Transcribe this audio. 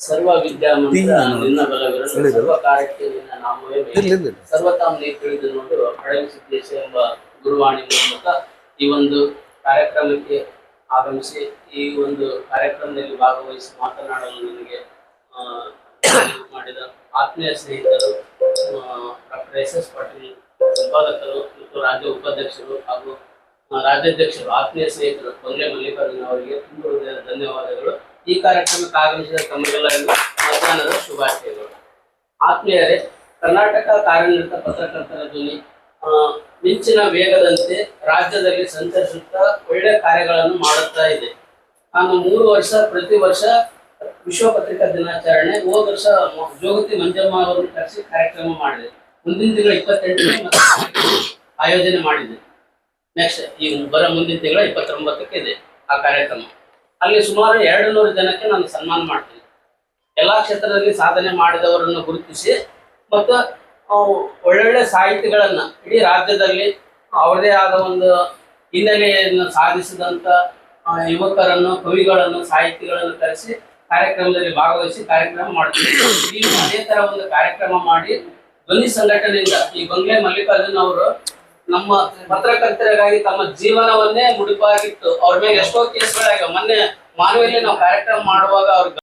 ಸರ್ವ ಅನ್ನೋದು. ನಿನ್ನ ಬಲವಿರಲು. ಸರ್ವ ಕಾರ್ಯಕ್ಕೆ ನಿನ್ನ ನಾಮವೇ ಮೇಲು. ಸರ್ವತಾಂ ನೀ ತಿಳಿದು ನೋಡು ಹಳವಿ ಎಂಬ ಗುರುವಾಣಿ ಮೂಲಕ ಈ ಒಂದು ಕಾರ್ಯಕ್ರಮಕ್ಕೆ ಆಗಮಿಸಿ ಈ ಒಂದು ಕಾರ್ಯಕ್ರಮದಲ್ಲಿ ಭಾಗವಹಿಸಿ ಮಾತನಾಡಲು ನನಗೆ ಆ, ಮಾಡಿದ ಆತ್ಮೀಯ ಸ್ನೇಹಿತರು ಡಾಕ್ಟರ್ ಎಸ್ ಎಸ್ ಪಾಟೀಲ್ ಸಂಪಾದಕರು ಮತ್ತು ರಾಜ್ಯ ಉಪಾಧ್ಯಕ್ಷರು ಹಾಗೂ ರಾಜ್ಯಾಧ್ಯಕ್ಷರು ಆತ್ಮೀಯ ಸ್ನೇಹಿತರು ಕೊಲ್ಲೆ ಮಲ್ಲಿಕಾರ್ಜುನ ಅವರಿಗೆ ತುಂಬ ಧನ್ಯವಾದಗಳು ಈ ಕಾರ್ಯಕ್ರಮಕ್ಕೆ ಆಗಮಿಸಿದ ತಮಗೆಲ್ಲರಿಗೂ ಮಧ್ಯಾಹ್ನದ ಶುಭಾಶಯಗಳು. ಆತ್ಮೀಯರೇ, ಕರ್ನಾಟಕ ಕಾರ್ಯನಿರತ ಪತ್ರಕರ್ತರ ಧ್ವನಿ ಮಿಂಚಿನ ವೇಗದಂತೆ ರಾಜ್ಯದಲ್ಲಿ ಸಂಚರಿಸುತ್ತಾ ಒಳ್ಳೆ ಕಾರ್ಯಗಳನ್ನು ಮಾಡುತ್ತಾ ಇದೆ. ನಾನು ಮೂರು ವರ್ಷ, ಪ್ರತಿ ವರ್ಷ ವಿಶ್ವ ಪತ್ರಿಕಾ ದಿನಾಚರಣೆ, ಹೋದ ವರ್ಷ ಜೋಗತಿ ಮಂಜಮ್ಮ ಅವರನ್ನು ಕರೆಸಿ ಕಾರ್ಯಕ್ರಮ ಮಾಡಿದೆ. ಮುಂದಿನ ತಿಂಗಳ ಇಪ್ಪತ್ತೆಂಟನೇ ಆಯೋಜನೆ ಮಾಡಿದೆ. ನೆಕ್ಸ್ಟ್ ಈ ಬರ ಮುಂದಿನ ತಿಂಗಳ ಇಪ್ಪತ್ತೊಂಬತ್ತಕ್ಕೆ ಇದೆ ಆ ಕಾರ್ಯಕ್ರಮ. ಅಲ್ಲಿ ಸುಮಾರು ಎರಡು ನೂರು ಜನಕ್ಕೆ ನಾನು ಸನ್ಮಾನ ಮಾಡ್ತೀನಿ. ಎಲ್ಲಾ ಕ್ಷೇತ್ರದಲ್ಲಿ ಸಾಧನೆ ಮಾಡಿದವರನ್ನು ಗುರುತಿಸಿ ಮತ್ತು ಒಳ್ಳೊಳ್ಳೆ ಸಾಹಿತಿಗಳನ್ನ ಇಡೀ ರಾಜ್ಯದಲ್ಲಿ ಅವರದೇ ಆದ ಒಂದು ಹಿನ್ನೆಲೆಯನ್ನು ಸಾಧಿಸಿದಂಥ ಯುವಕರನ್ನು, ಕವಿಗಳನ್ನು, ಸಾಹಿತಿಗಳನ್ನು ಕರೆಸಿ ಕಾರ್ಯಕ್ರಮದಲ್ಲಿ ಭಾಗವಹಿಸಿ ಕಾರ್ಯಕ್ರಮ ಮಾಡ್ತೀವಿ ಈ ಅದೇ ತರ ಒಂದು ಕಾರ್ಯಕ್ರಮ ಮಾಡಿ ಧ್ವನಿ ಸಂಘಟನೆಯಿಂದ ಈ ಬಂಗ್ಲೆ ಮಲ್ಲಿಕಾರ್ಜುನ್ ಅವರು ನಮ್ಮ ಪತ್ರಕರ್ತರಿಗಾಗಿ ತಮ್ಮ ಜೀವನವನ್ನೇ ಮುಡಿಪಾಗಿಟ್ಟು ಅವ್ರ ಮೇಲೆ ಎಷ್ಟೋ ಕೇಸ್ಗಳಾಗ ಮೊನ್ನೆ ಮಾನವಿಯಲ್ಲಿ ನಾವು ಕಾರ್ಯಕ್ರಮ ಮಾಡುವಾಗ ಅವ್ರ